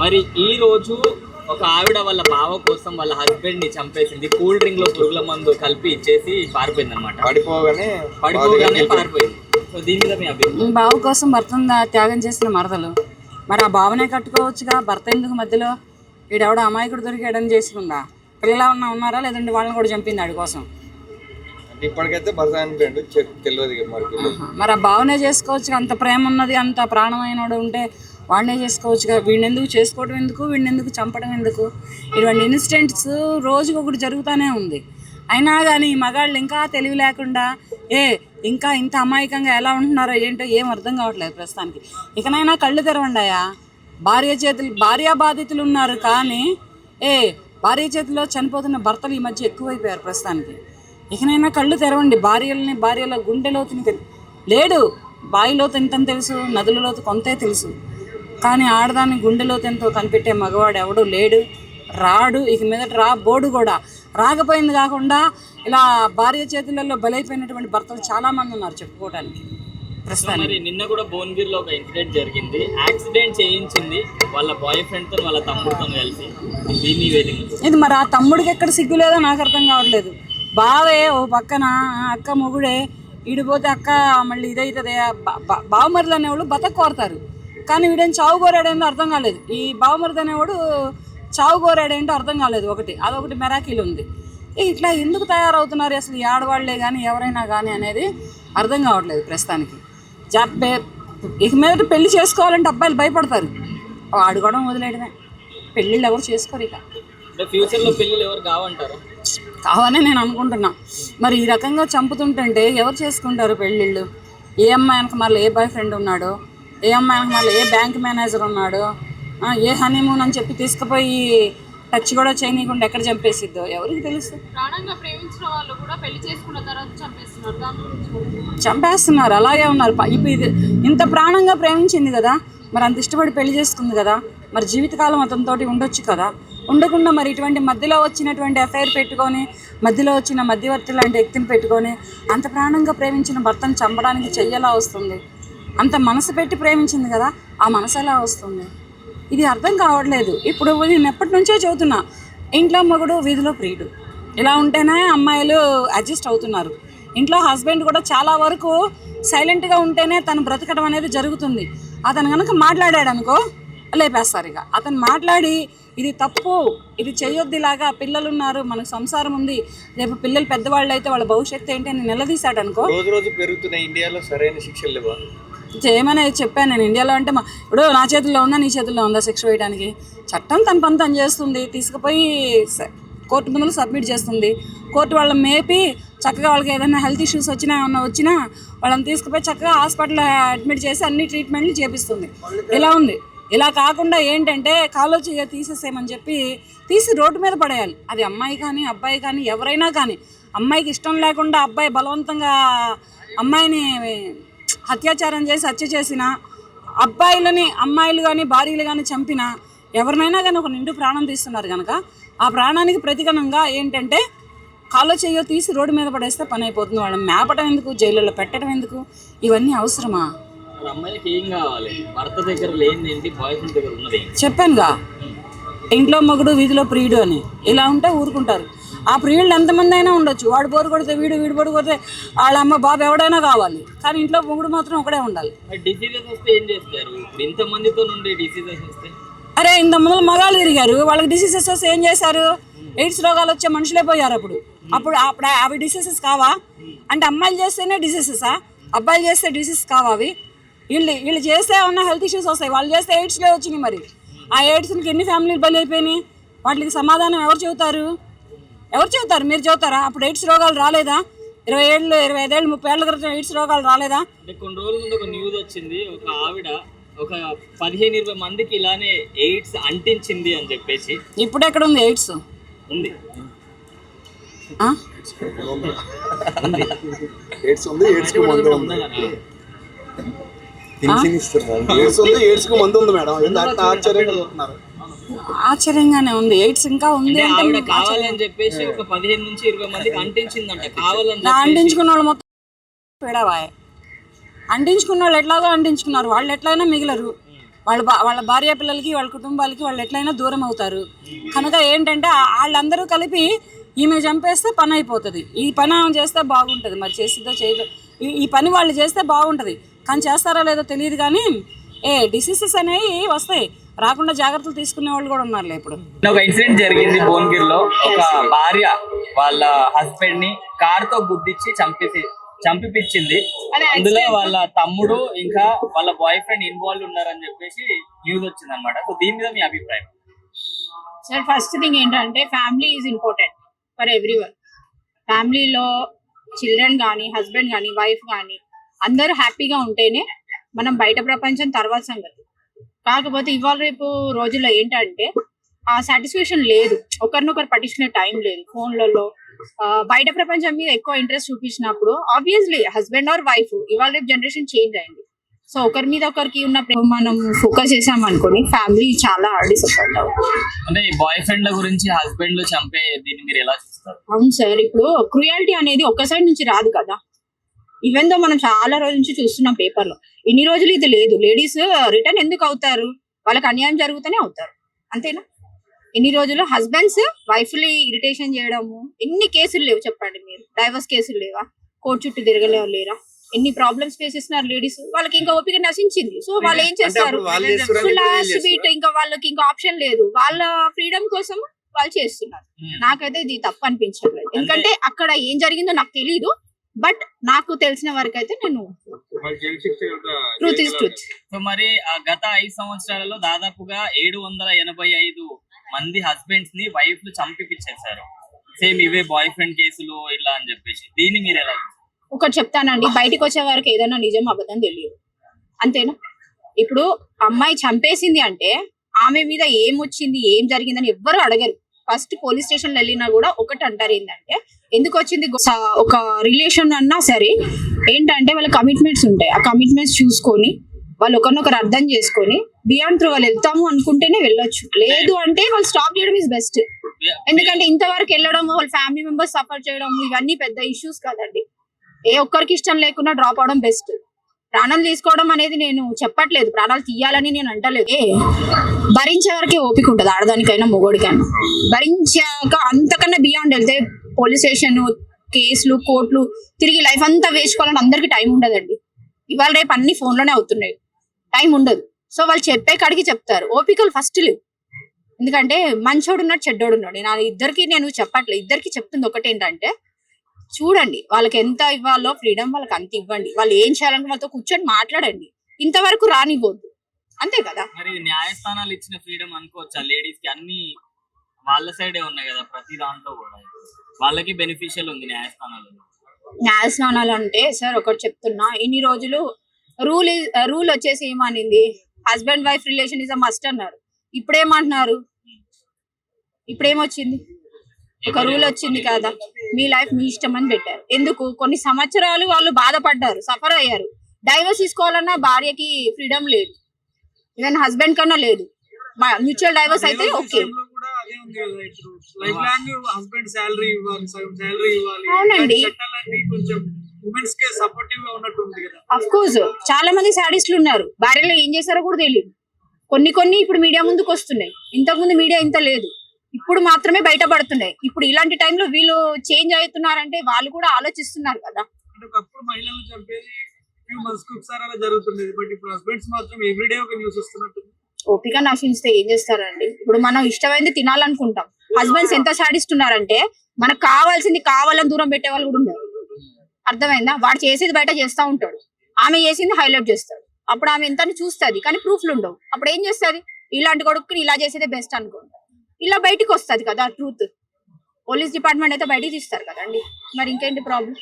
మరి ఈ రోజు ఒక ఆవిడ వాళ్ళ బావ కోసం వాళ్ళ హస్బెండ్ని చంపేసింది. కూల్ డ్రింక్లో పురుగుల మందు కలిపి ఇచ్చేసి పారిపోయింది అనమాట పడిపోగానే పడిపోగానే పారిపోయింది. సో దీని మీద మీ అభిప్రాయం? బావ కోసం భర్తను దా- త్యాగం చేసిన మరదలు. మరి ఆ భావనే కట్టుకోవచ్చుగా? భర్త ఎందుకు మధ్యలో? వీడెవడో అమాయకుడు దొరికాడని చేసుకుందా? పిల్లలు ఉన్న ఉన్నారా? లేదంటే వాళ్ళని కూడా చంపింది ఆడి కోసం? అంటే ఇప్పటికైతే భర్త అనిపోయాడు తెలియదు. మరి ఆ భావనే చేసుకోవచ్చు అంత ప్రేమ ఉన్నది అంత ప్రాణమైనడు ఉంటే వాడినే చేసుకోవచ్చుగా? వీడిని ఎందుకు చేసుకోవడం ఎందుకు? వీడిని ఎందుకు చంపడం ఎందుకు? ఇటువంటి ఇన్సిడెంట్స్ రోజుకి ఒకటి జరుగుతూనే ఉంది. అయినా కానీ ఈ మగాళ్ళు ఇంకా తెలివి లేకుండా ఏ ఇంకా ఇంత అమాయకంగా ఎలా ఉంటున్నారో ఏంటో ఏం అర్థం కావట్లేదు ప్రస్తుతానికి. ఇకనైనా కళ్ళు తెరవండాయా భార్య చేతులు భార్య బాధితులు ఉన్నారు కానీ ఏ భార్య చేతిలో చనిపోతున్న భర్తలు ఈ మధ్య ఎక్కువైపోయారు ప్రస్తుతానికి. ఇకనైనా కళ్ళు తెరవండి. భార్యలని భార్యల గుండెలోతుని తెలు లేడు. బావిలోతు ఇంతని తెలుసు? నదులలోతు కొంతే తెలుసు. కానీ ఆడదాన్ని గుండెలోతు ఎంతో కనిపెట్టే మగవాడు ఎవడు లేడు. రాడు. ఇక మీదట రా బోడు కూడా. రాకపోయింది కాకుండా ఇలా భార్య చేతులలో బలైపోయినటువంటి భర్తలు చాలా మంది ఉన్నారు చెప్పుకోవడానికి మరి నిన్న కూడా భువనగిరి లో ఒక ఇన్సిడెంట్ జరిగింది. యాక్సిడెంట్ చేయించింది వాళ్ళ బాయ్ ఫ్రెండ్తో వాళ్ళ తమ్ముడితో కలిసి. దీన్ని ఇది మరి ఆ తమ్ముడికి ఎక్కడ సిగ్గు లేదో నాకు అర్థం కావట్లేదు. బావే ఓ పక్కన అక్క మొగుడే ఈడిపోతే అక్క మళ్ళీ ఇదైతుంది. బావమరులు అనేవాళ్ళు బతక కోరతారు కానీ వీడేం చావు కోరాడేందో అర్థం కాలేదు. ఈ బావమరుది అనేవాడు చావు కోరాడేంటో అర్థం కాలేదు ఒకటి. అదొకటి మెరాకిల్ ఉంది. ఇట్లా ఎందుకు తయారవుతున్నారు అసలు ఈ ఆడవాళ్ళే కానీ ఎవరైనా కానీ అనేది అర్థం కావట్లేదు ప్రస్తుతానికి. జాబ్ ఇక మీదట పెళ్ళి చేసుకోవాలంటే అబ్బాయిలు భయపడతారు. ఆడుకోవడం వదిలేయడమే పెళ్ళిళ్ళు ఎవరు చేసుకోరు ఇక. అంటే ఫ్యూచర్లో పెళ్ళిళ్ళు ఎవరు కావంటారు? కావాలని నేను అనుకుంటున్నా. మరి ఈ రకంగా చంపుతుంటుంటే ఎవరు చేసుకుంటారు పెళ్ళిళ్ళు ఏ అమ్మాయి వెనక మళ్ళీ ఏ బాయ్ ఫ్రెండ్ ఉన్నాడు? ఏ అమ్మాయి మళ్ళీ ఏ బ్యాంక్ మేనేజర్ ఉన్నాడు ఏ హనీమూన్ అని చెప్పి తీసుకుపోయి టచ్ కూడా చేయనీయకుండా ఎక్కడ చంపేసిద్దో? ఎవరికి తెలుసు? ప్రాణంగా ప్రేమించిన వాళ్ళు కూడా పెళ్ళి చేసుకున్న తర్వాత చంపేస్తున్నారు అలాగే ఉన్నారు. ఇప్పుడు ఇంత ప్రాణంగా ప్రేమించింది కదా మరి అంత ఇష్టపడి పెళ్ళి చేసుకుంది కదా మరి జీవితకాలం అతనితోటి ఉండొచ్చు కదా. ఉండకుండా మరి ఇటువంటి మధ్యలో వచ్చినటువంటి ఎఫ్ఐఆర్ పెట్టుకొని మధ్యలో వచ్చిన మధ్యవర్తి లాంటి వ్యక్తిని పెట్టుకొని అంత ప్రాణంగా ప్రేమించిన భర్తను చంపడానికి చెయ్యలా వస్తుంది? అంత మనసు పెట్టి ప్రేమించింది కదా ఆ మనసు ఎలా వస్తుంది? ఇది అర్థం కావట్లేదు. ఇప్పుడు నేను ఎప్పటి నుంచో చదువుతున్నా ఇంట్లో మగుడు వీధిలో ప్రియుడు. ఇలా ఉంటేనే అమ్మాయిలు అడ్జస్ట్ అవుతున్నారు. ఇంట్లో హస్బెండ్ కూడా చాలా వరకు సైలెంట్గా ఉంటేనే తను బ్రతకడం అనేది జరుగుతుంది. అతను కనుక మాట్లాడాడు అనుకో లేపేస్తారు ఇక. అతను మాట్లాడి ఇది తప్పు ఇది చేయొద్దు ఇలాగా పిల్లలు ఉన్నారు మనకు సంసారం ఉంది రేపు పిల్లలు పెద్దవాళ్ళు అయితే వాళ్ళ భవిష్యత్తు ఏంటి అని నిలదీశాడు అనుకో రోజు రోజు పెరుగుతున్న ఇండియాలో సరైన శిక్షలు లేవా? చేయమని చెప్పాను నేను ఇండియాలో అంటే మా ఇప్పుడు నా చేతుల్లో ఉందా నీ చేతుల్లో ఉందా శిక్ష వేయడానికి చట్టం తన పని తను చేస్తుంది తీసుకుపోయి కోర్టు ముందు సబ్మిట్ చేస్తుంది. కోర్టు వాళ్ళని మేపి చక్కగా వాళ్ళకి ఏదైనా హెల్త్ ఇష్యూస్ వచ్చినా ఏమన్నా వచ్చినా వాళ్ళని తీసుకుపోయి చక్కగా హాస్పిటల్ అడ్మిట్ చేసి అన్ని ట్రీట్మెంట్లు చేపిస్తుంది. ఇలా ఉంది. ఇలా కాకుండా ఏంటంటే కాలో చేయ తీసేసేయమని చెప్పి తీసి రోడ్డు మీద పడేయాలి. అది అమ్మాయి కానీ అబ్బాయి కానీ ఎవరైనా కానీ. అమ్మాయికి ఇష్టం లేకుండా అబ్బాయి బలవంతంగా అమ్మాయిని అత్యాచారం చేసి హత్య చేసిన అబ్బాయిలని అమ్మాయిలు కానీ భార్యలు కానీ చంపిన ఎవరినైనా కానీ ఒక నిండు ప్రాణం తీస్తున్నారు కనుక ఆ ప్రాణానికి ప్రతిగణంగా ఏంటంటే కాలో చెయ్యో తీసి రోడ్డు మీద పడేస్తే పని అయిపోతుంది. వాళ్ళని మేపడం ఎందుకు? జైలులో పెట్టడం ఎందుకు? ఇవన్నీ అవసరమా? మరి అమ్మాయిలకి ఏం కావాలి? భర్త దగ్గర లేనిది ఏంటి? బాయ్ ఫ్రెండ్ దగ్గర ఉన్నది ఏంటి? చెప్పానుగా. ఇంట్లో మగుడు వీధిలో ప్రియుడు అని. ఇలా ఉంటే ఊరుకుంటారు. ఆ ప్రియుళ్ళు ఎంతమంది అయినా ఉండొచ్చు. వాడు బోరు కొడితే వీడు వీడు బోరు కొడితే వాళ్ళ అమ్మ బాబు ఎవడైనా కావాలి. కానీ ఇంట్లో మొగుడు మాత్రం ఒకడే ఉండాలి. మరి డిసీజెస్ వస్తే ఏం చేస్తారు? నుండి డిసీజెస్ వస్తే అరే ఇంతమంది మగాళ్ళు తిరిగారు. వాళ్ళకి డిసీజెస్ వస్తే ఏం చేశారు? ఎయిడ్స్ రోగాలు వచ్చే మనుషులే పోయారు అప్పుడు. అప్పుడు అప్పుడు అవి డిసీజెస్ కావా? అంటే అమ్మాయిలు చేస్తేనే డిసీజెసా అబ్బాయిలు చేస్తే డిసీజ్ కావా అవి? వీళ్ళు వీళ్ళు చేస్తే ఉన్న హెల్త్ ఇష్యూస్ వస్తాయి. వాళ్ళు చేస్తే ఎయిడ్స్లే వచ్చినాయి మరి. ఆ ఎయిడ్స్కి ఎన్ని ఫ్యామిలీలు బలి అయిపోయినాయి? వాటికి సమాధానం ఎవరు చెబుతారు? ఎవరు చెబుతారు మీరు చెబుతారా అప్పుడు ఎయిడ్స్ రోగాలు రాలేదా? ఇరవై ఏళ్ళు ఇరవై ఐదేళ్ళు ముప్పై ఏళ్ళ క్రితం ఎయిడ్స్ రోగాలు రాలేదా? కొన్ని రోజుల ముందు ఒక న్యూస్ వచ్చింది. ఒక ఆవిడ ఒక పదిహేను ఇరవై మందికి ఇలానే ఎయిడ్స్ అంటించింది అని చెప్పేసి. ఇప్పుడు ఎక్కడ ఉంది ఎయిడ్స్ ఉంది. ఆ? ఎయిడ్స్ ఉంది ఎయిడ్స్కు మందు ఉంది. ఉన్నదా? పింఛన్ ఇస్తున్నారు. ఎయిడ్స్ ఉంది ఎయిడ్స్కు మందు ఉంది మేడం. ఏంది అట్లా ఆశ్చర్యంగా చూస్తున్నారు? ఆశ్చర్యంగానే ఉంది. ఎయిడ్స్ ఇంకా ఉంది అంటే కావాలని చెప్పేసి ఒక పదిహేను నుంచి ఇరవై మందికి అంటించిందంట. కావాలని అంటించుకున్న వాళ్ళు మొత్తం పేడవాయ్. అంటించుకున్న వాళ్ళు ఎట్లాగో అంటించుకున్నారు. వాళ్ళు ఎట్లయినా మిగిలరు. వాళ్ళ వాళ్ళ భార్య పిల్లలకి వాళ్ళ కుటుంబాలకి వాళ్ళు ఎట్లయినా దూరం అవుతారు. కనుక ఏంటంటే వాళ్ళందరూ కలిపి ఈమె చంపేస్తే పని అయిపోతుంది. ఈ పని ఆమె చేస్తే బాగుంటుంది. మరి చేసిద్దో చేయదో ఈ ఈ పని వాళ్ళు చేస్తే బాగుంటుంది. కానీ చేస్తారో లేదో తెలియదు కానీ ఏ డిసీజెస్ అనేవి వస్తాయి. రాకుండా జాగ్రత్తలు తీసుకునే వాళ్ళు కూడా ఉన్నారులే ఇప్పుడు. ఒక ఇన్సిడెంట్ జరిగింది భువనగిరిలో. ఒక భార్య వాళ్ళ హస్బెండ్ని కార్తో గుద్దిచ్చి చంపేసి చంపిపించింది అందులో వాళ్ళ తమ్ముడు ఇంకా వాళ్ళ బాయ్ ఫ్రెండ్ ఇన్వాల్వ్ ఉన్నారని చెప్పేసి న్యూస్ వచ్చింది అనమాట సో దీని మీద మీ అభిప్రాయం? సార్ ఫస్ట్ థింగ్ ఏంటంటే family is important for everyone ఫ్యామిలీలో చిల్డ్రన్ కానీ హస్బెండ్ కానీ వైఫ్ కానీ అందరూ హ్యాపీగా ఉంటేనే మనం బయట ప్రపంచం తర్వాత సంగతి. కాకపోతే ఇవాళ రేపు రోజుల్లో ఏంటంటే ఆ సాటిస్ఫాక్షన్ లేదు. ఒకరినొకరు పట్టించుకునే టైం లేదు. ఫోన్లలో బయట ప్రపంచం మీద ఎక్కువ ఇంట్రెస్ట్ చూపించినప్పుడు ఆబ్వియస్లీ హస్బెండ్ ఆర్ వైఫ్ ఇవాళ రేపు జనరేషన్ చేంజ్ అయింది. సో ఒకరి మీద ఒకరికి ఉన్న ప్రేమ మనం ఫోకస్ చేసాం అనుకోని ఫ్యామిలీ చాలా డిసప్పాయింట్ అవుతుంది అంటే బాయ్ ఫ్రెండ్ల గురించి హస్బెండ్ చంపే దీన్ని మీరు ఎలా చూస్తారు? అవును సార్ ఇప్పుడు క్రుయాలిటీ అనేది ఒక్క సైడ్ నుంచి రాదు కదా. ఈవెన్ దో మనం చాలా రోజుల నుంచి చూస్తున్నాం పేపర్లో. ఇన్ని రోజులు ఇది లేదు. లేడీస్ రిటర్న్ ఎందుకు అవుతారు? వాళ్ళకి అన్యాయం జరుగుతూనే అవుతారు. అంతేనా? ఎన్ని రోజులు హస్బెండ్స్ వైఫ్లీ ఇరిటేషన్ చేయడము ఎన్ని కేసులు లేవు చెప్పండి మీరు. డైవర్స్ కేసులు లేవా? కోర్టు చుట్టూ తిరగలేవు లేరా? ఎన్ని ప్రాబ్లమ్స్ ఫేస్ చేస్తున్నారు లేడీస్ వాళ్ళకి ఇంకా ఓపిక నశించింది. సో వాళ్ళు ఏం చేస్తారు? Last beat. ఇంకా వాళ్ళకి ఇంకా ఆప్షన్ లేదు. వాళ్ళ ఫ్రీడమ్ కోసం వాళ్ళు చేస్తున్నారు. Hmm. నాకైతే ఇది తప్పు అనిపించట్లేదు. ఎందుకంటే అక్కడ ఏం జరిగిందో నాకు తెలియదు బట్ నాకు తెలిసిన వరకు అయితే నేను ట్రూత్ ఇస్ ట్రూత్ సో మరి ఆ గత ఐదు సంవత్సరాలలో దాదాపుగా ఏడు వందల ఎనభై ఐదు మంది హస్బెండ్స్ని వైఫ్లు చంపిపించేశారు సేమ్ ఇవే బాయ్ ఫ్రెండ్ కేసులు ఇలా అని చెప్పేసి. దీన్ని మీరు ఎలా? ఒకటి చెప్తానండి. బయటికి వచ్చే వరకు ఏదైనా నిజం అబద్ధం తెలియదు. అంతేనా? ఇప్పుడు అమ్మాయి చంపేసింది అంటే ఆమె మీద ఏం వచ్చింది ఏం జరిగిందని ఎవ్వరు అడగరు. ఫస్ట్ పోలీస్ స్టేషన్ వెళ్ళినా కూడా ఒకటి అంటారు ఏంటంటే ఎందుకు వచ్చింది ఒక రిలేషన్ అన్నా సరే ఏంటంటే వాళ్ళ కమిట్మెంట్స్ ఉంటాయి. ఆ కమిట్మెంట్స్ చూసుకొని వాళ్ళు ఒకరినొకరు అర్థం చేసుకొని బియాండ్ త్రూ వాళ్ళు వెళ్తాము అనుకుంటేనే వెళ్ళొచ్చు. లేదు అంటే వాళ్ళు స్టాప్ చేయడం ఇస్ బెస్ట్ ఎందుకంటే ఇంతవరకు వెళ్ళడం వాళ్ళ ఫ్యామిలీ మెంబర్స్ సఫర్ చేయడం ఇవన్నీ పెద్ద ఇష్యూస్ కదండి. ఏ ఒక్కరికి ఇష్టం లేకుండా డ్రాప్ అవడం బెస్ట్ ప్రాణాలు తీసుకోవడం అనేది నేను చెప్పట్లేదు. ప్రాణాలు తీయాలని నేను అంటలేదు. భరించే వరకే ఓపిక ఉంటుంది ఆడదానికైనా మొగోడికైనా. భరించాక అంతకన్నా బియాండ్ వెళ్తే పోలీస్ స్టేషన్ కేసులు కోర్టులు తిరిగి లైఫ్ అంతా వేసుకోవాలని అందరికి టైం ఉండదండి. ఇవాళ రేపు అన్ని ఫోన్లోనే అవుతున్నాయి. టైం ఉండదు. సో వాళ్ళు చెప్పే కాడికి చెప్తారు. ఓపికలు ఫస్ట్ లేవు. ఎందుకంటే మంచోడు ఉన్నాడు చెడ్డోడు ఉన్నాడు నేను ఇద్దరికి నేను చెప్పట్లేదు ఇద్దరికి చెప్తుంది ఒకటి ఏంటంటే చూడండి వాళ్ళకి ఎంత ఇవ్వాలో ఫ్రీడమ్ వాళ్ళకి అంత ఇవ్వండి. వాళ్ళు ఏం చేయాలని వాళ్ళతో కూర్చొని మాట్లాడండి. ఇంతవరకు రానివ్వద్దు. అంతే కదా? మరి న్యాయస్థానాలు ఇచ్చిన ఫ్రీడమ్ అనుకోవచ్చా? లేడీస్కి అన్ని వాళ్ళ సైడే ఉన్నాయి కదా ప్రతి దాంట్లో కూడా. వాళ్ళకి బెనిఫిషియల్ ఉంది న్యాయస్థానాలు. న్యాయస్నానాలు అంటే సార్ ఒకటి చెప్తున్నా ఇన్ని రోజులు రూల్ రూల్ వచ్చేసి ఏమనింది? Husband wife relation is a must అన్నారు. ఇప్పుడు ఏమంటున్నారు ఇప్పుడు ఏమొచ్చింది ఒక రూల్ వచ్చింది కదా. మీ లైఫ్ మీ ఇష్టం అని పెట్టారు. ఎందుకు? కొన్ని సంవత్సరాలు వాళ్ళు బాధపడ్డారు సఫర్ అయ్యారు. డైవర్స్ తీసుకోవాలన్నా భార్యకి ఫ్రీడమ్ లేదు. ఈవెన్ హస్బెండ్ కన్నా లేదు. మ్యూచువల్ డైవర్స్ అయితే ఓకే అవునండి. అఫ్ కోర్స్ చాలా మంది సాడిస్టులు ఉన్నారు. భార్యలు ఏం చేశారో కూడా తెలియదు కొన్ని కొన్ని ఇప్పుడు మీడియా ముందుకు వస్తున్నాయి. ఇంతకు ముందు మీడియా ఇంత లేదు. ఇప్పుడు మాత్రమే బయటపడుతున్నాయి ఇప్పుడు ఇలాంటి టైంలో వీళ్ళు చేంజ్ అవుతున్నారంటే వాళ్ళు కూడా ఆలోచిస్తున్నారు కదా. అంటే ఒకప్పుడు మహిళలను చంపేది ఫ్యూ మంత్స్కి ఒకసారి అలా జరుగుతుండేది. బట్ ఇప్పుడు హస్బెండ్స్ మాత్రం ఎవ్రీడే ఒక న్యూస్ వస్తున్నట్టుంది ఓపిక నశించితే ఏం చేస్తారండి? ఇప్పుడు మనం ఇష్టమైంది తినాలనుకుంటాం. హస్బెండ్స్ ఎంత సాడిస్తున్నారంటే మనకు కావాల్సింది కావాలని దూరం పెట్టే వాళ్ళు కూడా ఉన్నారు. అర్థమైందా? వాడు చేసేది బయట చేస్తా ఉంటాడు. ఆమె చేసింది హైలైట్ చేస్తాడు. అప్పుడు ఆమె ఎంత చూస్తుంది. కానీ ప్రూఫ్లు ఉండవు. అప్పుడు ఏం చేస్తుంది? ఇలాంటి కొడుకుని ఇలా చేసేదే బెస్ట్ అనుకుంటా ఇలా బయటకు వస్తుంది కదా ట్రూత్ పోలీస్ డిపార్ట్మెంట్ అయితే బయటికి తీస్తారు కదండి. మరి ఇంకేంటి ప్రాబ్లం